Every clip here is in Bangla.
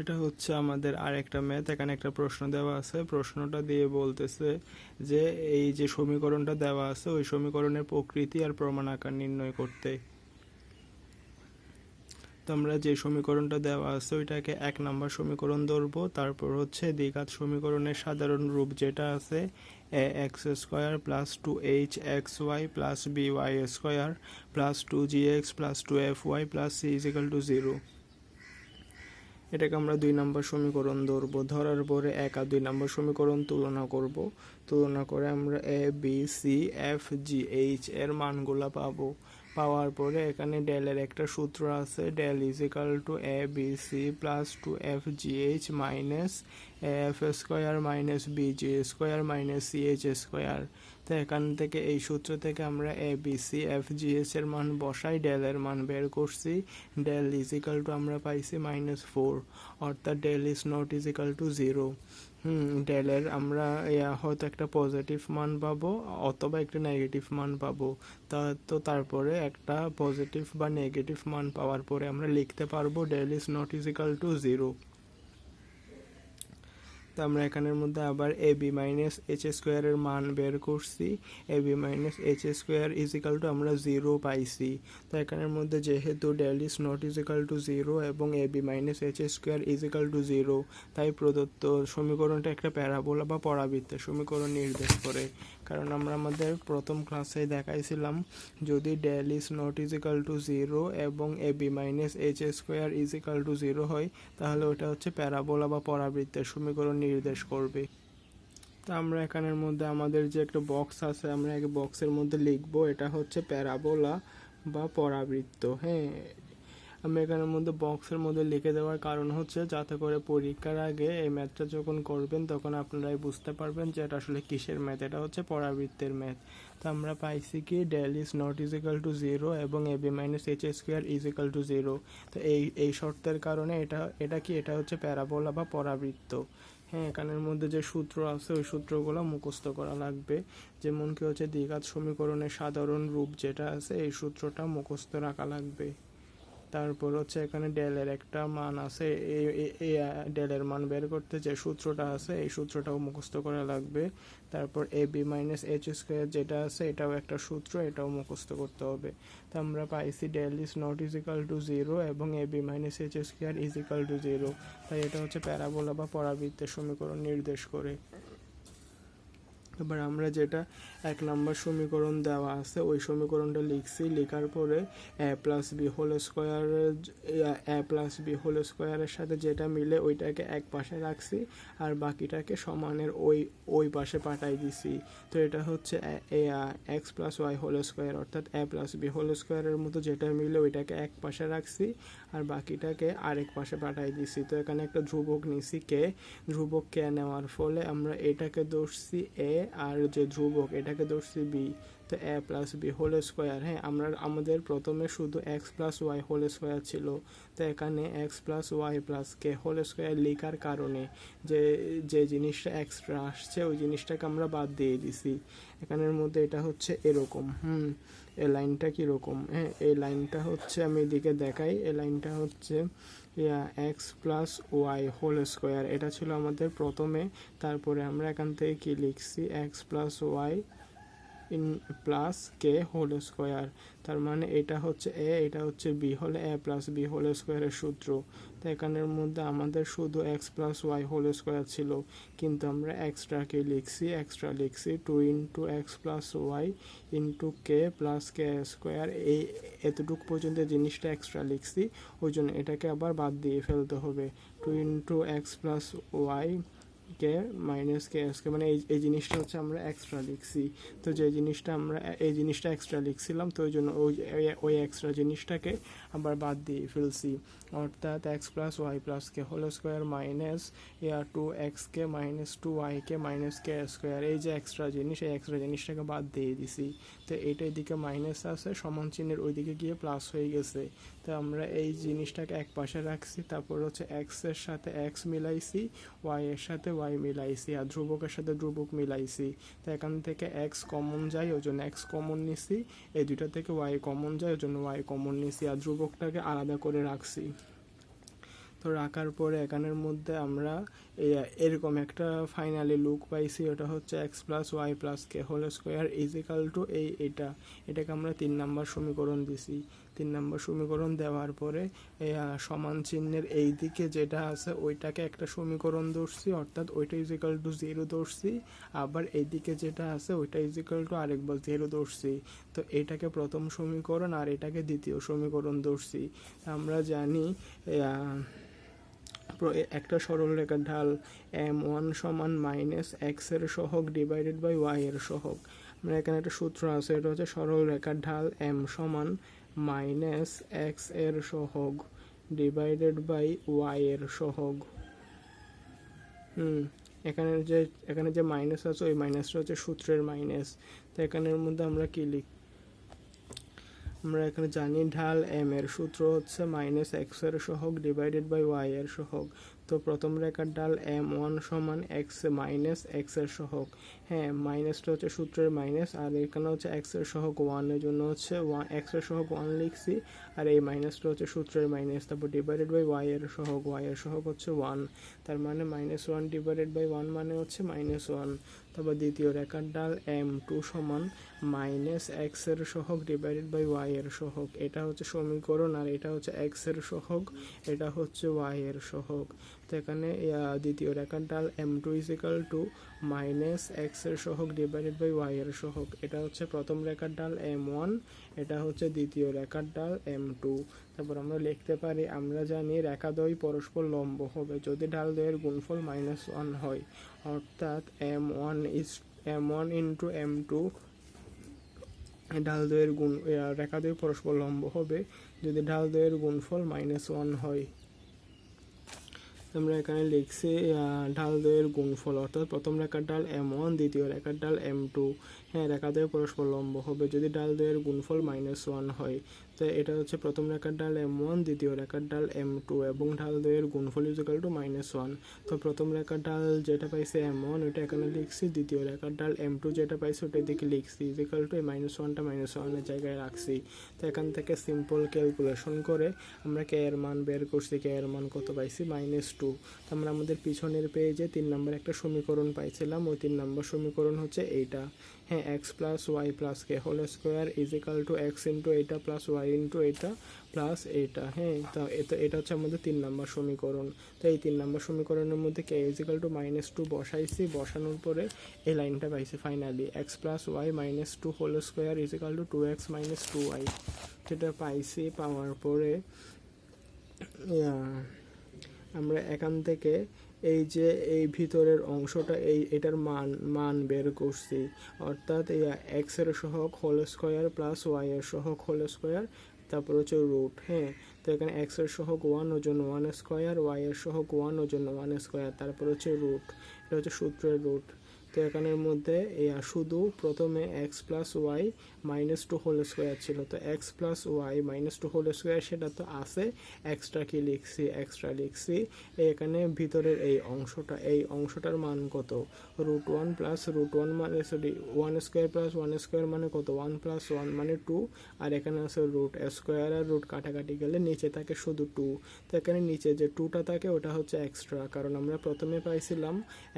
এটা হচ্ছে আমাদের আরেকটা ম্যাথ। এখানে একটা প্রশ্ন দেওয়া আছে। প্রশ্নটা দিয়ে বলতেছে যে, এই যে সমীকরণটা দেওয়া আছে, ওই সমীকরণের প্রকৃতি আর প্রমাণ আকার নির্ণয় করতে। তো আমরা যে সমীকরণটা দেওয়া আছে, ওইটাকে এক নাম্বার সমীকরণ ধরবো। তারপর হচ্ছে দ্বিঘাত সমীকরণের সাধারণ রূপ যেটা আছে a x square plus two h x y plus b y square plus two g x plus two f y plus c equal to zero এটাকে আমরা দুই নম্বর সমীকরণ ধরবো। ধরার পরে এক আর দুই নম্বর সমীকরণ তুলনা করব। তুলনা করে আমরা a b c f g h এর মানগুলা পাবো। পাওয়ার পরে এখানে ডেলের একটা সূত্র আছে। Del equal to a b c plus two f g h minus f square minus b g square minus c h square তো এখান থেকে, এই সূত্র থেকে আমরা a b c f g h এর মান বসাই ডেলের মান বের করছি। ডেল ইজিক্যাল টু আমরা পাইছি মাইনাস ফোর অর্থাৎ del is not equal to zero ডেলের আমরা হয়তো একটা পজিটিভ মান পাবো, অথবা একটা নেগেটিভ মান পাবো। তা, তো তারপরে একটা পজিটিভ বা নেগেটিভ মান পাওয়ার পরে আমরা লিখতে পারব del is not equal to zero তো আমরা এখানের মধ্যে আবার এ বি মাইনাস এইচ স্কোয়ারের মান বের করছি। A b minus h square equal to আমরা জিরো পাইছি। তো এখানের মধ্যে যেহেতু del is not equal to zero এবং a b minus h square equal to zero তাই প্রদত্ত সমীকরণটা একটা প্যারাবোলা বা পরাবৃত্তের সমীকরণ নির্দেশ করে। কারণ আমরা আমাদের প্রথম ক্লাসে দেখাইছিলাম, যদি del is not equal to zero এবং a b minus h square equal to zero হয়, তাহলে ওটা হচ্ছে প্যারাবোলা বা পরাবৃত্তের সমীকরণ নির্দেশ করবে। তা আমরা এখানের মধ্যে আমাদের যে একটা বক্স আছে, আমরা এক বক্সের মধ্যে লিখব, এটা হচ্ছে প্যারাবোলা বা পরাবৃত্ত হ্যাঁ। আমি এখানের মধ্যে বক্সের মধ্যে লিখে দেওয়ার কারণ হচ্ছে, যাতে করে পরীক্ষার আগে এই ম্যাথটা যখন করবেন, তখন আপনারাই বুঝতে পারবেন যে এটা আসলে কিসের ম্যাথ এটা হচ্ছে পরাবৃত্তের ম্যাথ তো আমরা পাইছি কি del is not equal to zero এবং a b minus h square equal to zero তো এই এই শর্তের কারণে এটা এটা কি, এটা হচ্ছে প্যারাবোলা বা পরাবৃত্ত। হ্যাঁ কানের মধ্যে যে সূত্র আছে, ওই সূত্রগুলো মুখস্থ করা লাগবে। যেমন কি হচ্ছে দ্বিঘাত সমীকরণের সাধারণ রূপ যেটা আছে, এই সূত্রটা মুখস্থ রাখা লাগবে। তারপর হচ্ছে এখানে ডেলের একটা মান আছে এই ডেলের মান বের করতে যে সূত্রটা আছে, এই সূত্রটাও মুখস্থ করা লাগবে। তারপর a b minus h square যেটা আছে, এটাও একটা সূত্র, এটাও মুখস্থ করতে হবে। তো আমরা পাইছি del is not equal to zero এবং a b minus h square equal to zero তাই এটা হচ্ছে প্যারাবোলা বা পরাবৃত্তের সমীকরণ নির্দেশ করে। এবার আমরা যেটা এক নম্বর সমীকরণ দেওয়া আছে, ওই সমীকরণটা লিখছি। লেখার পরে a plus b whole square, a plus b whole স্কোয়ারের সাথে যেটা মিলে ওইটাকে এক পাশে রাখছি আর বাকিটাকে সমানের ওই ওই পাশে পাঠাই দিছি। তো এটা হচ্ছে x plus y whole square, অর্থাৎ এ প্লাস বি হোল স্কোয়ারের মতো যেটা মিলে ওইটাকে এক পাশে রাখছি আর বাকিটাকে আরেক পাশে পাঠাই দিছি। তো এখানে একটা ধ্রুবক নিছি কে, ধ্রুবক কে নেওয়ার ফলে আমরা এটাকে ধরছি এ আর যে ধ্রুবক এটাকে ধরছি বি তো a plus b whole square হ্যাঁ আমরা, আমাদের প্রথমে শুধু x plus y whole square ছিল, তো এখানে x plus y plus k whole square লেখার কারণে যে যে জিনিসটা এক্সট্রা আসছে, ওই জিনিসটাকে আমরা বাদ দিয়ে দিছি। এখানের মধ্যে এটা হচ্ছে এরকম, হুম, এই লাইনটা কীরকম হ্যাঁ এই লাইনটা হচ্ছে আমি এদিকে দেখাই, এই লাইনটা হচ্ছে x plus y whole square এটা ছিল আমাদের প্রথমে, তারপরে আমরা এখান থেকে কি লিখছি x plus y in plus k whole square. তার মানে এটা হচ্ছে এ, এটা হচ্ছে বি, হলে এ প্লাস বি হোল স্কোয়ারের সূত্র। তো এখানের মধ্যে আমাদের শুধু x plus y whole square ছিল। কিন্তু আমরা এক্সট্রাকে লিখছি এক্সট্রা লিখছি two into x plus y into k plus k square এই এতটুকু পর্যন্ত জিনিসটা এক্সট্রা লিখছি, ওই জন্য এটাকে আবার বাদ দিয়ে ফেলতে হবে। Two into x plus y k minus k SK মানে এই এই জিনিসটা হচ্ছে আমরা এক্সট্রা লিখছি। তো যে জিনিসটা আমরা, এই জিনিসটা এক্সট্রা লিখছিলাম, তো ওই জন্য ওই ওই এক্সট্রা জিনিসটাকে আবার বাদ দিয়ে ফেলছি। অর্থাৎ x plus y plus k whole square minus a R two x k minus two y k minus k square এই যে এক্সট্রা জিনিস, এই এক্সট্রা জিনিসটাকে বাদ দিয়ে দিছি। তো এইটা এদিকে মাইনাস আছে, সমান চিহ্নের ওইদিকে গিয়ে প্লাস হয়ে গেছে। তো আমরা এই জিনিসটাকে এক পাশে রাখছি, তারপর হচ্ছে এক্সের সাথে এক্স মিলাইছি ওয়াই এর সাথে ওয়াই মিলাইছি আর ধ্রুবকের সাথে ধ্রুবক মিলাইছি। তো এখান থেকে এক্স কমন যায়, ওই জন্য এক্স কমন নিছি। এই দুইটা থেকে ওয়াই কমন যায়, ওই জন্য ওয়াই কমন নিছি আর ধ্রুবকটাকে আলাদা করে রাখছি। তো রাখার পরে এখানের মধ্যে আমরা এরকম একটা ফাইনালি লুক পাইছি, ওটা হচ্ছে x plus y plus k whole square equal to এই, এটা। এটাকে আমরা তিন নাম্বার সমীকরণ দিছি। তিন নম্বর সমীকরণ দেওয়ার পরে সমান চিহ্নের এই দিকে যেটা আছে, ওইটাকে একটা সমীকরণ ধরছি, অর্থাৎ ওইটা ইজিক্যাল টু জিরো ধরছি, আবার এইদিকে যেটা আছে, ওইটা ইজিক্যাল টু আরেকবার জিরো ধরছি। তো এটাকে প্রথম সমীকরণ আর এটাকে দ্বিতীয় সমীকরণ ধরছি। আমরা জানি একটা সরল রেখার ঢাল এম ওয়ান সমান মাইনাস এক্সের সহগ ডিভাইডেড বাই ওয়াই এর সহগ। আমরা এখানে একটা সূত্র আছে, এটা হচ্ছে সরল রেখার ঢাল এম সমান মাইনাস এক্সের সহগ ডিভাইডেড বাই ওয়াই এর সহগ। হুম, এখানে যে এখানে যে মাইনাস আছে, ওই মাইনাসটা হচ্ছে সূত্রের মাইনাস তো এখানের মধ্যে আমরা কি লিখ, আমরা এখানে জানি ঢাল এম এর সূত্র হচ্ছে মাইনাস এক্সের সহগ ডিভাইডেড বাই ওয়াই এর সহগ। তো প্রথম রেখার ডাল এম ওয়ান সমান এক্স মাইনাস এক্সের সহগ। হ্যাঁ মাইনাসটা হচ্ছে সূত্রের মাইনাস আর এখানে হচ্ছে এক্সের সহগ ওয়ানের জন্য হচ্ছে ওয়ান এক্সের সহগ ওয়ান লিখছি, আর এই মাইনাসটা হচ্ছে সূত্রের মাইনাস তারপর ডিভাইডেড বাই ওয়াই এর সহগ ওয়াই এর সহগ হচ্ছে ওয়ান তার মানে minus one divided by one মানে হচ্ছে মাইনাস ওয়ান তারপর দ্বিতীয় রেখার এম টু সমান মাইনাস এক্সের সহগ ডিভাইডেড বাই ওয়াই এর সহগ। এটা হচ্ছে সমীকরণ আর এটা হচ্ছে এক্সের সহগ, এটা হচ্ছে ওয়াই এর সহগ। তো এখানে দ্বিতীয় রেখার ডাল m two equal to minus এক্সের সহগ ডিভাইডেড বাই ওয়াই এর সহগ। এটা হচ্ছে প্রথম রেখার ডাল এম ওয়ান এটা হচ্ছে দ্বিতীয় রেখার ডাল এম টু তারপর আমরা লিখতে পারি, আমরা জানি রেখা দ্বয় পরস্পর লম্ব হবে। যদি ঢাল দ্বয়ের গুণফল মাইনাস ওয়ান হয়, অর্থাৎ m one is m one into m two ঢাল দ্বয়ের গুণ রেখা দ্বয় পরস্পর লম্ব হবে। যদি ঢাল দ্বয়ের গুণফল মাইনাস ওয়ান হয় আমরা এখানে লিখছি ঢাল দুয়ের গুণফল, অর্থাৎ প্রথম রেখার ডাল এম ওয়ান, দ্বিতীয় রেখার ডাল এম টু। হ্যাঁ রেখা দুয়ের পরস্পর লম্ব হবে। যদি ডাল দুয়ের গুণফল মাইনাস ওয়ান হয় তো এটা হচ্ছে প্রথম রেখার ডাল এম ওয়ান দ্বিতীয় রেখার ডাল এম টু এবং ঢাল দ্বয়ের গুণফল ইজিক্যাল টু মাইনাস ওয়ান তো প্রথম রেখার ডাল যেটা পাইছে এম ওয়ান ওইটা এখানে লিখছি। দ্বিতীয় রেখার ডাল এম টু যেটা পাইছে ওটা দিকে লিখছি। ইজিক্যাল টু এই মাইনাস ওয়ানটা মাইনাস ওয়ানের জায়গায় রাখছি। তো এখান থেকে সিম্পল ক্যালকুলেশন করে আমরা কে এর মান বের করছি। কে এর মান কত পাইছি? মাইনাস টু তো আমরা আমাদের পিছনের পেজে তিন নম্বর একটা সমীকরণ পাইছিলাম। ওই তিন নম্বর সমীকরণ হচ্ছে এইটা। হ্যাঁ x plus y plus k whole square equal to x into এইটা প্লাস ওয়াই ইন্টু এইটা প্লাস এইটা হ্যাঁ তা এটা এটা হচ্ছে আমাদের তিন নম্বর সমীকরণ। তো এই তিন নম্বর সমীকরণের মধ্যে k equal to minus two বসাইছি, বসানোর পরে এই লাইনটা পাইছি finally x plus y minus two whole square equal to two x minus two y যেটা পাইছি পাওয়ার পরে আমরা এখান থেকে এই যে এই ভিতরের অংশটা, এই এটার মান মান বের করছি। অর্থাৎ এই এক্সের সহক হোল স্কোয়ার প্লাস ওয়াই এর সহক হোল স্কোয়ার তারপর হচ্ছে রুট হ্যাঁ? তো এখানে এক্সের সহক one upon one square Y এর সহক ওয়ান ওজন ওয়ান স্কোয়ার তারপর হচ্ছে রুট এটা হচ্ছে সূত্রের রুট তো এখানের মধ্যে শুধু প্রথমে x plus y minus two whole square ছিল। তো x plus y minus two whole square সেটা তো আছে। এক্সট্রা কি লিখছি? এক্সট্রা লিখছি, এখানে ভিতরের এই অংশটা। এই অংশটার মান কত? Root one plus root one মানে sorry one square plus one square মানে কত? ওয়ান প্লাস ওয়ান মানে টু আর এখানে আছে রুট স্কোয়ার আর রুট কাটাকাটি গেলে নিচে থাকে শুধু টু তো এখানে নিচে যে টুটা থাকে, ওটা হচ্ছে এক্সট্রা কারণ আমরা প্রথমে পাইছিলাম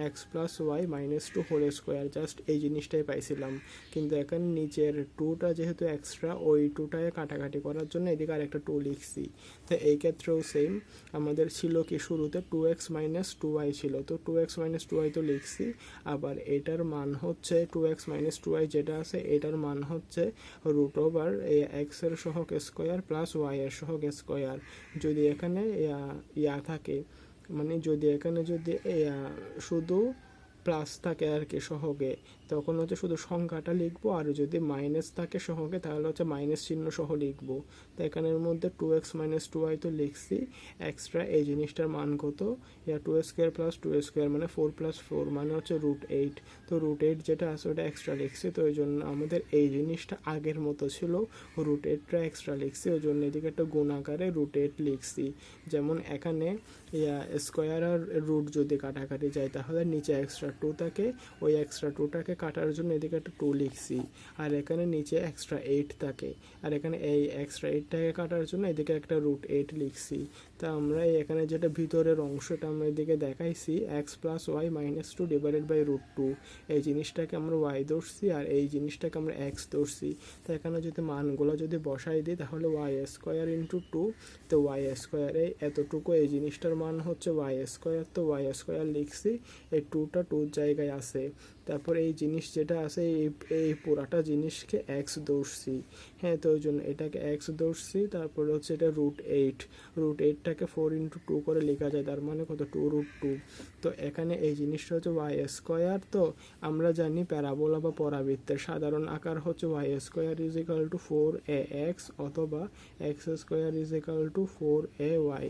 x plus y minus two whole square just এই জিনিসটাই পাইছিলাম। কিন্তু এখানে নিচের টুটা যেহেতু এক্সট্রা ওই টুটায় কাটাকাটি করার জন্য এদিকে আর একটা টু লিখছি। তো এই ক্ষেত্রেও সেম আমাদের ছিল কি শুরুতে two x minus two y ছিল। তো two x minus two y তো লিখছি, আবার এটার মান হচ্ছে two x minus two y যেটা আছে, এটার মান হচ্ছে রুট ওভার এই এক্সের সহগ স্কোয়ার প্লাস ওয়াই এর সহগ স্কোয়ার যদি এখানে ইয়া- থাকে মানে যদি এখানে যদি শুধু প্লাস থাকে আর কি সহগে। তখন হচ্ছে শুধু সংখ্যাটা লিখব, আর যদি মাইনাস থাকে সহগে, তাহলে হচ্ছে মাইনাস চিহ্ন সহ লিখব। তো এখানের মধ্যে two x minus two y তো লিখছি। এক্সট্রা এই জিনিসটার মান কত? Yeah two square plus two square মানে ফোর প্লাস ফোর মানে হচ্ছে রুট এইট তো রুট এইট যেটা আছে ওটা এক্সট্রা লিখছি, তো ওই জন্য আমাদের এই জিনিসটা আগের মতো ছিল। রুট এইটটা এক্সট্রা লিখছি ওই জন্য এদিকে একটা গুণ আকারে রুট এইট লিখছি। যেমন এখানে ইয়া স্কোয়ার আর রুট যদি কাটাকাটি যায়, তাহলে নিচে এক্সট্রা টু থাকে ওই এক্সট্রা টুটাকে কাটার জন্য এদিকে একটা টু লিখছি। আর এখানে নিচে এক্সট্রা এইট থাকে আর এখানে এই এক্সট্রা এইটটাকে কাটার জন্য এদিকে একটা রুট এইট লিখছি। তা আমরা এই এখানে যেটা ভিতরের অংশটা আমরা এদিকে দেখাইছি x plus y minus two divided by root two এই জিনিসটাকে আমরা ওয়াই ধরছি আর এই জিনিসটাকে আমরা এক্স ধরছি। তো এখানে যদি মানগুলো যদি বসাই দিই, তাহলে ওয়াই স্কোয়ার ইন্টু টু তো ওয়াই স্কোয়ারে এতটুকু এই জিনিসটার মান হচ্ছে ওয়াই স্কোয়ার তো ওয়াই স্কোয়ার লিখছি, এই টুটা টুর জায়গায় আছে। তারপর এই জিনিস যেটা আছে, এই এই পুরাটা জিনিসকে এক্স ধরছি হ্যাঁ তো ওই জন্য এটাকে এক্স ধরছি তারপরে হচ্ছে এটা রুট এইট রুট এইটটাকে ফোর ইন্টু টু করে লেখা যায়, তার মানে কত? টু রুট টু তো এখানে এই জিনিসটা হচ্ছে ওয়াই স্কোয়ার তো আমরা জানি প্যারাবোলা বা পরাবৃত্তের সাধারণ আকার হচ্ছে y square is equal to four a x অথবা x square is equal to four a y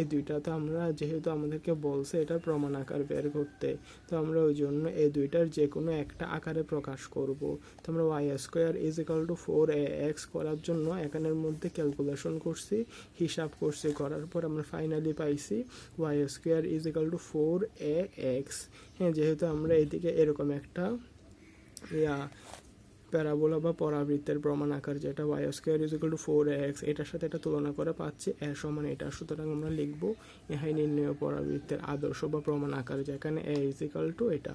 এই দুইটা তো আমরা যেহেতু আমাদেরকে বলছে, এটার প্রমাণ আকার বের করতে। তো আমরা ওই জন্য এই দুইটার যে কোনো একটা আকারে প্রকাশ করব। তো আমরা y square is equal to four a x করার জন্য এখানের মধ্যে ক্যালকুলেশন করছি, হিসাব করছি, করার পর আমরা ফাইনালি পাইছি y square is equal to four a x হ্যাঁ যেহেতু আমরা এদিকে এরকম একটা, ইয়া, প্যারাবোলা বা পরাবৃত্তের প্রমাণ আকার যেটা y square is equal to four x এটার সাথে এটা তুলনা করে পাচ্ছি, এ সমান এটা। সুতরাং আমরা লিখব ইহাই নির্ণয় পরাবৃত্তের আদর্শ বা প্রমাণ আকার যেখানে এ ইজ ইকাল টু এটা।